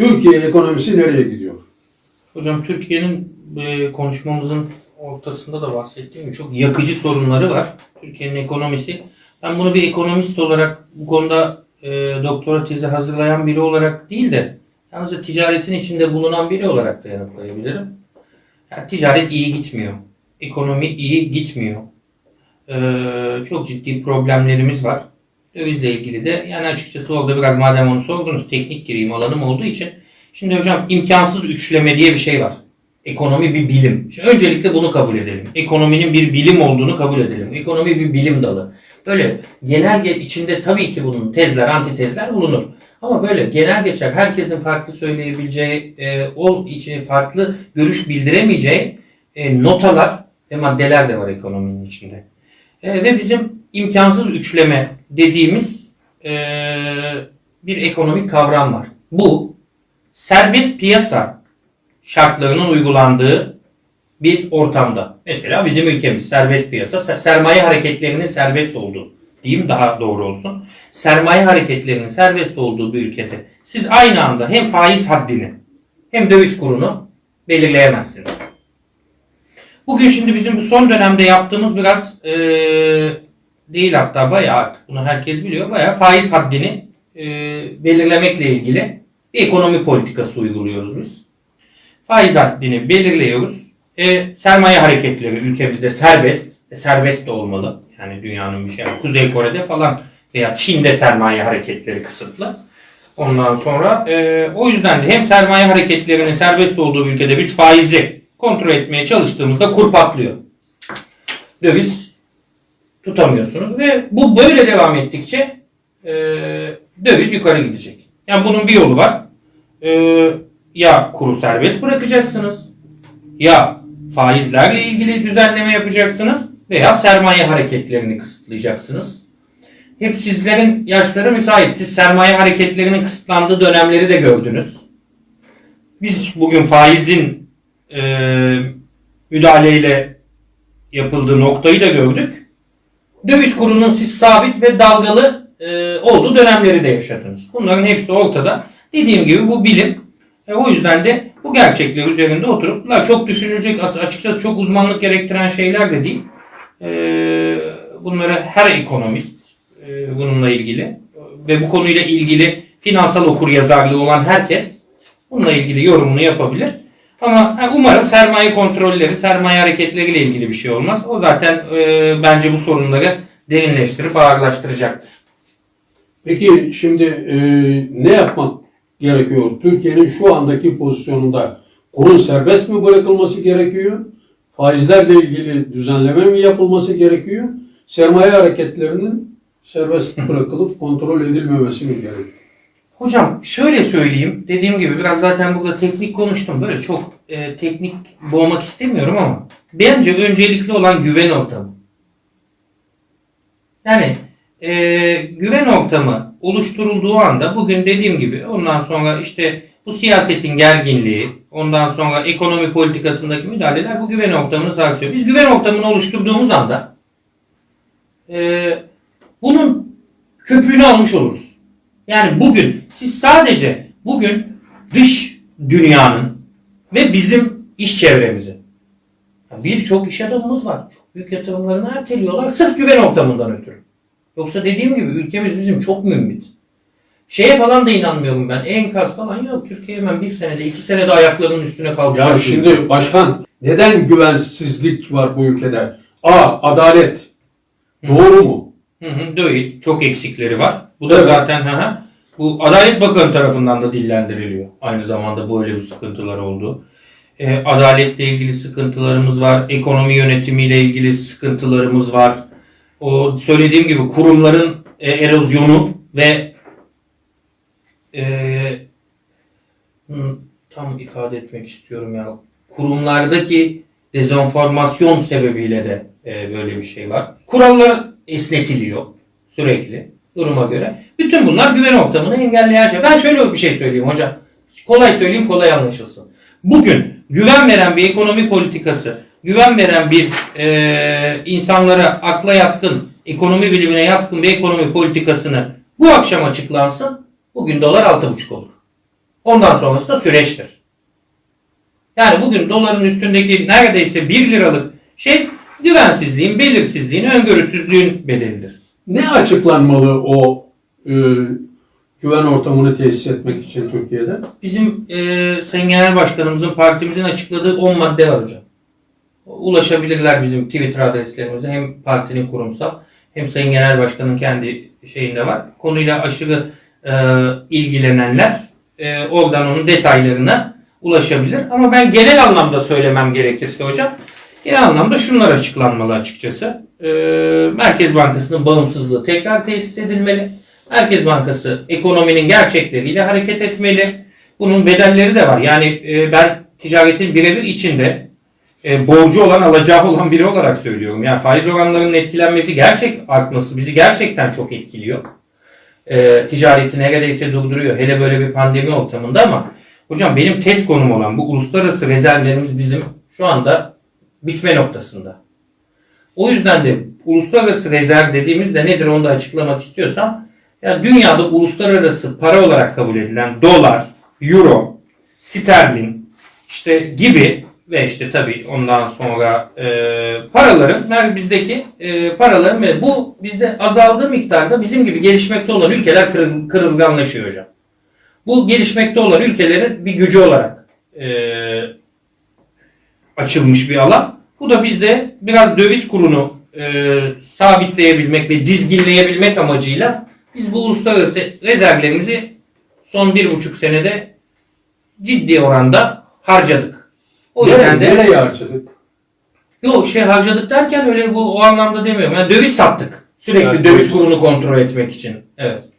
Türkiye ekonomisi nereye gidiyor? Hocam Türkiye'nin e, konuşmamızın ortasında da bahsettiğim çok yakıcı sorunları var. Türkiye'nin ekonomisi. Ben bunu bir ekonomist olarak bu konuda e, doktora tezi hazırlayan biri olarak değil de yalnızca ticaretin içinde bulunan biri olarak da yanıtlayabilirim. Yani ticaret iyi gitmiyor. Ekonomi iyi gitmiyor. E, çok ciddi problemlerimiz var. Dövizle ilgili de yani açıkçası orada biraz madem onu sordunuz teknik gireyim alanım olduğu için Şimdi hocam imkansız üçleme diye bir şey var. Ekonomi bir bilim. Şimdi öncelikle bunu kabul edelim. Ekonominin bir bilim olduğunu kabul edelim. Ekonomi bir bilim dalı. Böyle genel içinde tabii ki bunun tezler, antitezler bulunur. Ama böyle genel geçer herkesin farklı söyleyebileceği, e, o için farklı görüş bildiremeyeceği e, notalar ve maddeler de var ekonominin içinde. E, ve bizim imkansız üçleme dediğimiz e, bir ekonomik kavram var. Bu serbest piyasa şartlarının uygulandığı bir ortamda. Mesela bizim ülkemiz serbest piyasa, ser- sermaye hareketlerinin serbest olduğu diyeyim daha doğru olsun. Sermaye hareketlerinin serbest olduğu bir ülkede siz aynı anda hem faiz haddini hem döviz kurunu belirleyemezsiniz. Bugün şimdi bizim bu son dönemde yaptığımız biraz eee, değil hatta bayağı artık bunu herkes biliyor. Bayağı faiz haddini eee, belirlemekle ilgili bir ekonomi politikası uyguluyoruz biz. Faiz haddini belirliyoruz. E, sermaye hareketleri ülkemizde serbest. E, serbest de olmalı. Yani dünyanın bir şey. Yani Kuzey Kore'de falan veya Çin'de sermaye hareketleri kısıtlı. Ondan sonra e, o yüzden de hem sermaye hareketlerinin serbest olduğu ülkede biz faizi kontrol etmeye çalıştığımızda kur patlıyor. Döviz tutamıyorsunuz ve bu böyle devam ettikçe e, döviz yukarı gidecek. Yani bunun bir yolu var. Ee, ya kuru serbest bırakacaksınız ya faizlerle ilgili düzenleme yapacaksınız veya sermaye hareketlerini kısıtlayacaksınız. Hep sizlerin yaşları müsait. Siz sermaye hareketlerinin kısıtlandığı dönemleri de gördünüz. Biz bugün faizin e, müdahaleyle yapıldığı noktayı da gördük. Döviz kurunun siz sabit ve dalgalı e, olduğu dönemleri de yaşadınız. Bunların hepsi ortada. Dediğim gibi bu bilim. E, o yüzden de bu gerçekler üzerinde oturup la çok düşünülecek as- açıkçası çok uzmanlık gerektiren şeyler de değil. E, bunları her ekonomist e, bununla ilgili ve bu konuyla ilgili finansal okuryazarlığı olan herkes bununla ilgili yorumunu yapabilir. Ama umarım sermaye kontrolleri, sermaye hareketleriyle ilgili bir şey olmaz. O zaten e, bence bu sorunları derinleştirip ağırlaştıracaktır. Peki şimdi e, ne yapmak gerekiyor? Türkiye'nin şu andaki pozisyonunda kurun serbest mi bırakılması gerekiyor? Faizlerle ilgili düzenleme mi yapılması gerekiyor? Sermaye hareketlerinin serbest bırakılıp kontrol edilmemesi mi gerekiyor? Hocam şöyle söyleyeyim. Dediğim gibi biraz zaten burada teknik konuştum. Böyle çok e, teknik boğmak istemiyorum ama bence öncelikli olan güven ortamı. Yani e, güven ortamı oluşturulduğu anda bugün dediğim gibi ondan sonra işte bu siyasetin gerginliği, ondan sonra ekonomi politikasındaki müdahaleler bu güven ortamını sarsıyor. Biz güven ortamını oluşturduğumuz anda e, bunun köpüğünü almış oluruz. Yani bugün siz sadece bugün dış dünyanın ve bizim iş çevremizin birçok iş adamımız var. Çok büyük yatırımlarını erteliyorlar sırf güven ortamından ötürü. Yoksa dediğim gibi ülkemiz bizim çok mümbit. Şeye falan da inanmıyorum ben. Enkaz falan yok. Türkiye hemen bir senede, iki senede ayaklarının üstüne kalkacak. Ya şimdi ülke. başkan neden güvensizlik var bu ülkede? A. Adalet. Doğru mu? Hı hı, değil. Çok eksikleri var. Bu da Evet. zaten hı hı. bu Adalet Bakanı tarafından da dillendiriliyor. Aynı zamanda böyle bir sıkıntılar oldu. Ee, adaletle ilgili sıkıntılarımız var. Ekonomi yönetimiyle ilgili sıkıntılarımız var. O söylediğim gibi kurumların e, erozyonu ve e, tam ifade etmek istiyorum ya. Kurumlardaki dezenformasyon sebebiyle de e, böyle bir şey var. Kurallar esnetiliyor sürekli duruma göre. Bütün bunlar güven ortamını engelleyen şey. Ben şöyle bir şey söyleyeyim hocam. Kolay söyleyeyim kolay anlaşılsın. Bugün güven veren bir ekonomi politikası, güven veren bir e, insanlara akla yatkın, ekonomi bilimine yatkın bir ekonomi politikasını bu akşam açıklansın. Bugün dolar 6,5 olur. Ondan sonrası da süreçtir. Yani bugün doların üstündeki neredeyse 1 liralık şey güvensizliğin, belirsizliğin, öngörüsüzlüğün bedelidir. Ne açıklanmalı o e, güven ortamını tesis etmek için Türkiye'de? Bizim e, Sayın Genel Başkanımızın partimizin açıkladığı 10 madde var hocam. Ulaşabilirler bizim Twitter adreslerimize hem partinin kurumsal hem Sayın Genel Başkan'ın kendi şeyinde var. Konuyla aşırı e, ilgilenenler e, oradan onun detaylarına ulaşabilir. Ama ben genel anlamda söylemem gerekirse hocam genel anlamda şunlar açıklanmalı açıkçası. E, Merkez Bankası'nın bağımsızlığı tekrar tesis edilmeli. Merkez Bankası ekonominin gerçekleriyle hareket etmeli. Bunun bedelleri de var. Yani e, ben ticaretin birebir içinde e, borcu olan alacağı olan biri olarak söylüyorum. Yani faiz oranlarının etkilenmesi gerçek artması bizi gerçekten çok etkiliyor. E, ticareti neredeyse durduruyor. Hele böyle bir pandemi ortamında ama hocam benim test konum olan bu uluslararası rezervlerimiz bizim şu anda bitme noktasında. O yüzden de uluslararası rezerv dediğimizde nedir onu da açıklamak istiyorsam ya dünyada uluslararası para olarak kabul edilen dolar, euro, sterlin işte gibi ve işte tabii ondan sonra e, paraların yani bizdeki e, paraların ve bu bizde azaldığı miktarda bizim gibi gelişmekte olan ülkeler kırıl, kırılganlaşıyor hocam. Bu gelişmekte olan ülkelerin bir gücü olarak e, açılmış bir alan. Bu da bizde biraz döviz kurunu e, sabitleyebilmek ve dizginleyebilmek amacıyla biz bu uluslararası rezervlerimizi son bir buçuk senede ciddi oranda harcadık. O yüzden Nereye, de nereye harcadık? yok şey harcadık derken öyle bu o anlamda demiyorum. Yani döviz sattık. Sürekli döviz döviz. kurunu kontrol etmek için. Evet.